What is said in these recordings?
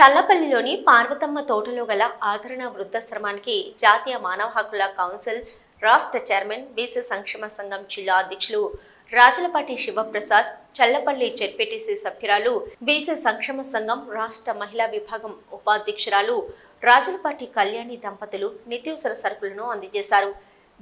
చల్లపల్లిలోని పార్వతమ్మ తోటలో గల ఆదరణ వృద్ధాశ్రమానికి జాతీయ మానవ హక్కుల కౌన్సిల్ రాష్ట్ర చైర్మన్ బీసీ సంక్షేమ సంఘం జిల్లా అధ్యక్షులు రాజలపాటి శివప్రసాద్ చల్లపల్లి జెడ్పీటీసీ సభ్యురాలు బీసీ సంక్షేమ సంఘం రాష్ట్ర మహిళా విభాగం ఉపాధ్యక్షురాలు రాజలపాటి కళ్యాణి దంపతులు నిత్యావసర సరుకులను అందజేశారు.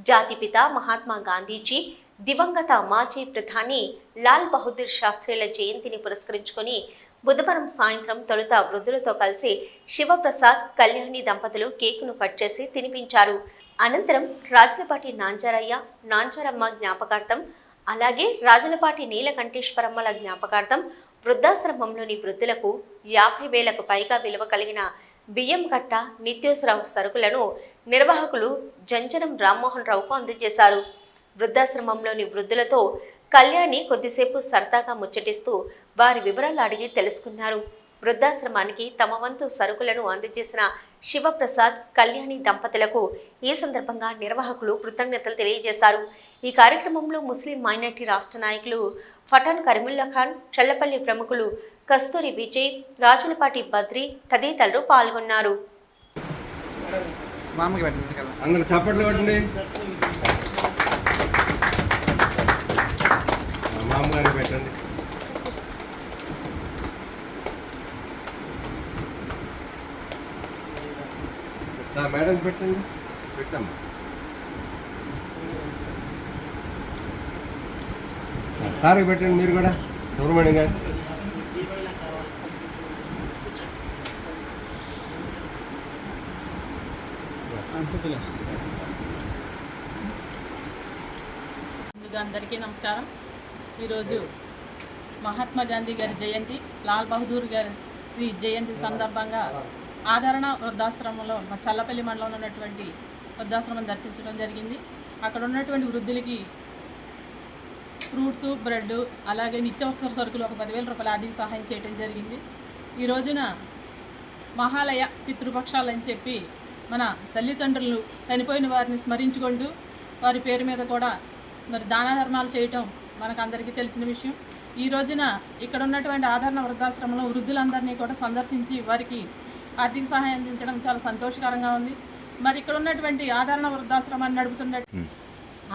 జాతిపిత మహాత్మా గాంధీజీ దివంగత మాజీ ప్రధాని లాల్ బహదూర్ శాస్త్రిల జయంతిని పురస్కరించుకొని బుధవారం సాయంత్రం తొలుత వృద్ధులతో కలిసి శివప్రసాద్ కళ్యాణి దంపతులు కేకును కట్ చేసి తినిపించారు. అనంతరం రాజలపాటి నాంచారయ్య నాంచారమ్మ జ్ఞాపకార్థం అలాగే రాజలపాటి నీలకంఠేశ్వరమ్మల జ్ఞాపకార్థం వృద్ధాశ్రమంలోని వృద్ధులకు యాభై వేలకు పైగా విలువ కలిగిన బియ్యం కట్ట నిత్యోసర సరుకులను నిర్వాహకులు జంజనం రామ్మోహన్ రావుకు అందజేశారు. వృద్ధాశ్రమంలోని వృద్ధులతో కళ్యాణి కొద్దిసేపు సరదాగా ముచ్చటిస్తూ వారి వివరాలు అడిగి తెలుసుకున్నారు. వృద్ధాశ్రమానికి తమ వంతు సరుకులను అందజేసిన శివప్రసాద్ కళ్యాణి దంపతులకు ఈ సందర్భంగా నిర్వాహకులు కృతజ్ఞతలు తెలియజేశారు. ఈ కార్యక్రమంలో ముస్లిం మైనార్టీ రాష్ట్ర నాయకులు ఫఠాన్ కరీముల్లా ఖాన్ చల్లపల్లి ప్రముఖులు కస్తూరి విజయ్ రాజులపాటి బద్రి తదితరులు పాల్గొన్నారు. చప్పట్లు పెట్టండి సార్ మేడం పెట్టండి. పెట్టమ్మా. సార్కి పెట్టండి మీరు కూడా. సుబ్రహ్మణ్యం గారు. అందరికీ నమస్కారం. ఈరోజు మహాత్మా గాంధీ గారి జయంతి లాల్ బహదూర్ గారి జయంతి సందర్భంగా ఆదరణ వృద్ధాశ్రమంలో మా చల్లపల్లి మండలంలో ఉన్నటువంటి వృద్ధాశ్రమం దర్శించడం జరిగింది. అక్కడ ఉన్నటువంటి వృద్ధులకి ఫ్రూట్స్ బ్రెడ్ అలాగే నిత్యావసర సరుకులు ఒక పదివేల రూపాయలు ఆర్థిక సహాయం చేయడం జరిగింది. ఈ రోజున మహాలయ పితృపక్షాలు అని చెప్పి మన తల్లిదండ్రులు చనిపోయిన వారిని స్మరించుకుంటూ వారి పేరు మీద కూడా మరి దాన ధర్మాలు చేయటం మనకు అందరికీ తెలిసిన విషయం. ఈ రోజున ఇక్కడ ఉన్నటువంటి ఆదరణ వృద్ధాశ్రమంలో వృద్ధులందరినీ కూడా సందర్శించి వారికి ఆర్థిక సహాయం అందించడం చాలా సంతోషకరంగా ఉంది. మరి ఇక్కడ ఉన్నటువంటి ఆదరణ వృద్ధాశ్రమాన్ని నడుపుతున్న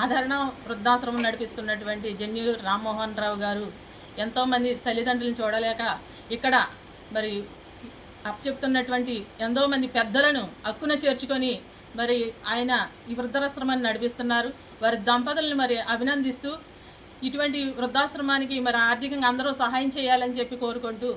ఆదరణ వృద్ధాశ్రమం నడిపిస్తున్నటువంటి జన్యులు రామ్మోహన్ రావు గారు ఎంతోమంది తల్లిదండ్రులను చూడలేక ఇక్కడ మరి అప్పచెప్తున్నటువంటి ఎంతో మంది పెద్దలను హక్కున చేర్చుకొని మరి ఆయన ఈ వృద్ధాశ్రమాన్ని నడిపిస్తున్నారు. వారి దంపతులను మరి అభినందిస్తూ ఇటువంటి వృద్ధాశ్రమానికి మరి ఆర్థికంగా అందరూ సహాయం చేయాలని చెప్పి కోరుకుంటూ